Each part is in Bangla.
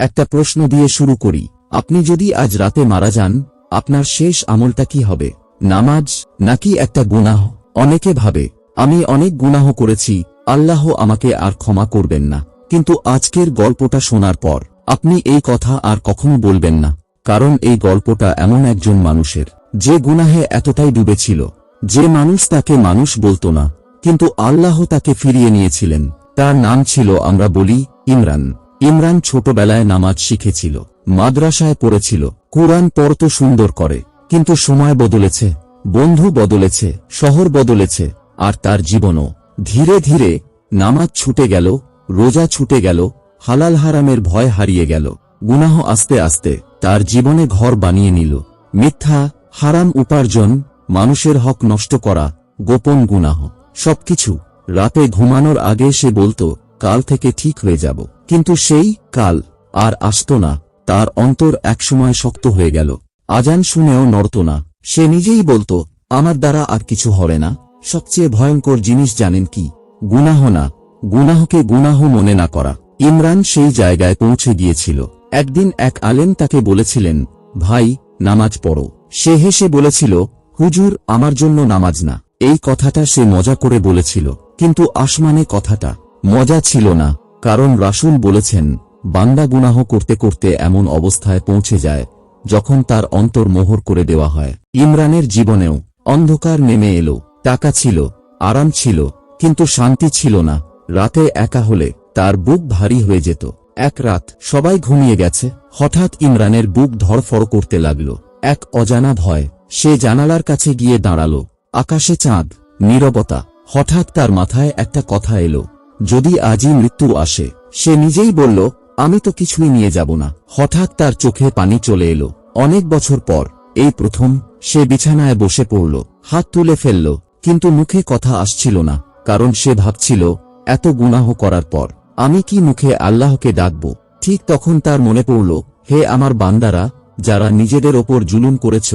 একটা প্রশ্ন দিয়ে শুরু করি। আপনি যদি আজ রাতে মারা যান, আপনার শেষ আমলটা কি হবে? নামাজ নাকি একটা গুনাহ? অনেকে ভাবে, আমি অনেক গুনাহ করেছি, আল্লাহ আমাকে আর ক্ষমা করবেন না। কিন্তু আজকের গল্পটা শোনার পর, আপনি এই কথা আর কখনো বলবেন না। কারণ এই গল্পটা এমন একজন মানুষের, যে গুনাহে এতটাই ডুবেছিল। যে মানুষ তাকে মানুষ বলতো না, কিন্তু আল্লাহ তাকে ফিরিয়ে নিয়েছিলেন। তার নাম ছিল আমরা বলি ইমরান। ইমরান ছোটবেলায় নামাজ শিখেছিল, মাদ্রাসায় পড়েছিল, কোরআন পড়তো সুন্দর করে, কিন্তু সময় বদলেছে, বন্ধু বদলেছে, শহর বদলেছে, আর তার জীবনও। ধীরে ধীরে নামাজ ছুটে গেল, রোজা ছুটে গেল, হালাল হারামের ভয় হারিয়ে গেল, গুনাহ আস্তে আস্তে তার জীবনে ঘর বানিয়ে নিল। মিথ্যা, হারাম উপার্জন, মানুষের হক নষ্ট করা, গোপন গুনাহ, সবকিছু রাতে ঘুমানোর আগে সে বলতো কাল থেকে ঠিক হয়ে যাব। কিন্তু সেই কাল আর আসত না, তার অন্তর একসময় শক্ত হয়ে গেল। আজান শুনেও নড়ত না। সে নিজেই বলতো, আমার দ্বারা আর কিছু হবে না। সবচেয়ে ভয়ঙ্কর জিনিস জানেন কি? গুনাহ না। গুনাহকে গুনাহ মনে না করা। ইমরান সেই জায়গায় পৌঁছে গিয়েছিল। একদিন এক আলেম তাকে বলেছিলেন, ভাই, নামাজ পড়ো। সে হেসে বলেছিল, হুজুর, আমার জন্য নামাজ না। এই কথাটা সে মজা করে বলেছিল। কিন্তু আসমানে কথাটা মজা ছিল না, কারণ রাসূল বলেছেন, বান্দা গুনাহ করতে করতে এমন অবস্থায় পৌঁছে যায়, যখন তার অন্তর মোহর করে দেওয়া হয়। ইমরানের জীবনেও অন্ধকার নেমে এলো, টাকা ছিল, আরাম ছিল, কিন্তু শান্তি ছিল না, রাতে একা হলে তার বুক ভারী হয়ে যেত। এক রাত সবাই ঘুমিয়ে গেছে, হঠাৎ ইমরানের বুক ধরফড় করতে লাগল। এক অজানা ভয়, সে জানালার কাছে গিয়ে দাঁড়াল। আকাশে চাঁদ, নীরবতা, হঠাৎ তার মাথায় একটা কথা এলো। যদি আজই মৃত্যু আসে, সে নিজেই বলল, আমি তো কিছুই নিয়ে যাব না। হঠাৎ তার চোখে পানি চলে এলো। অনেক বছর পর, এই প্রথম, সে বিছানায় বসে পড়ল, হাত তুলে ফেলল, কিন্তু মুখে কথা আসছিল না, কারণ সে ভাবছিল, এত গুনাহ করার পর, আমি কি মুখে আল্লাহকে ডাকব? ঠিক তখন তার মনে পড়ল, হে আমার বান্দারা, যারা নিজেদের ওপর জুলুম করেছ,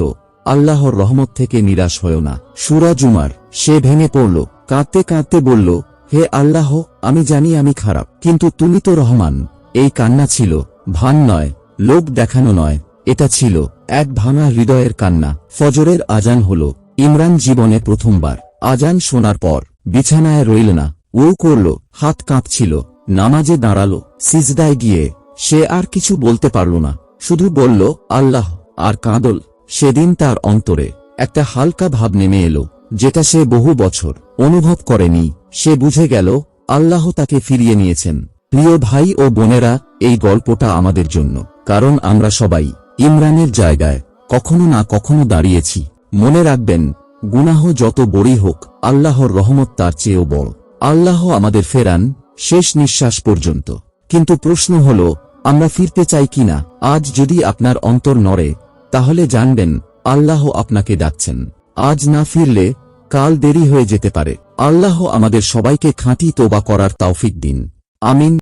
আল্লাহর রহমত থেকে নিরাশ হয়েও না। সুরা জুমার, সে ভেঙে পড়ল, কাঁদতে কাঁদতে বলল হে আল্লাহ, আমি জানি আমি খারাপ, কিন্তু তুমি তো রহমান। এই কান্না ছিল, ভান নয় লোক দেখানো নয়, এটা ছিল এক ভাঙা হৃদয়ের কান্না। ফজরের আজান হল, ইমরান জীবনে প্রথমবার। আজান শোনার পর, বিছানায় রইল না ও করল, হাত কাঁপছিল, নামাজে দাঁড়াল, সিজদায় গিয়ে, সে আর কিছু বলতে পারল না। শুধু বলল, আল্লাহ, আর কাঁদল। সেদিন তার অন্তরে একটা হালকা ভাব নেমে এলো, যেটা সে বহু বছর অনুভব করেনি। সে বুঝে গেল, আল্লাহ তাকে ফিরিয়ে নিয়েছেন। প্রিয় ভাই ও বোনেরা, এই গল্পটা আমাদের জন্য। কারণ আমরা সবাই ইমরানের জায়গায় কখনো না কখনো দাঁড়িয়েছি। মনে রাখবেন, গুনাহ যত বড়ই হোক, আল্লাহর রহমত তার চেয়েও বড়। আল্লাহ আমাদের ফেরান শেষ নিঃশ্বাস পর্যন্ত। কিন্তু প্রশ্ন হল, আমরা ফিরতে চাই কিনা আজ যদি আপনার অন্তর নড়ে, তাহলে জানবেন, আল্লাহ আপনাকে ডাকছেন। আজ না ফিরলে, কাল দেরি হয়ে যেতে পারে। আল্লাহ আমাদের সবাইকে খাঁটি তোবা করার তাওফিক দিন। আমিন।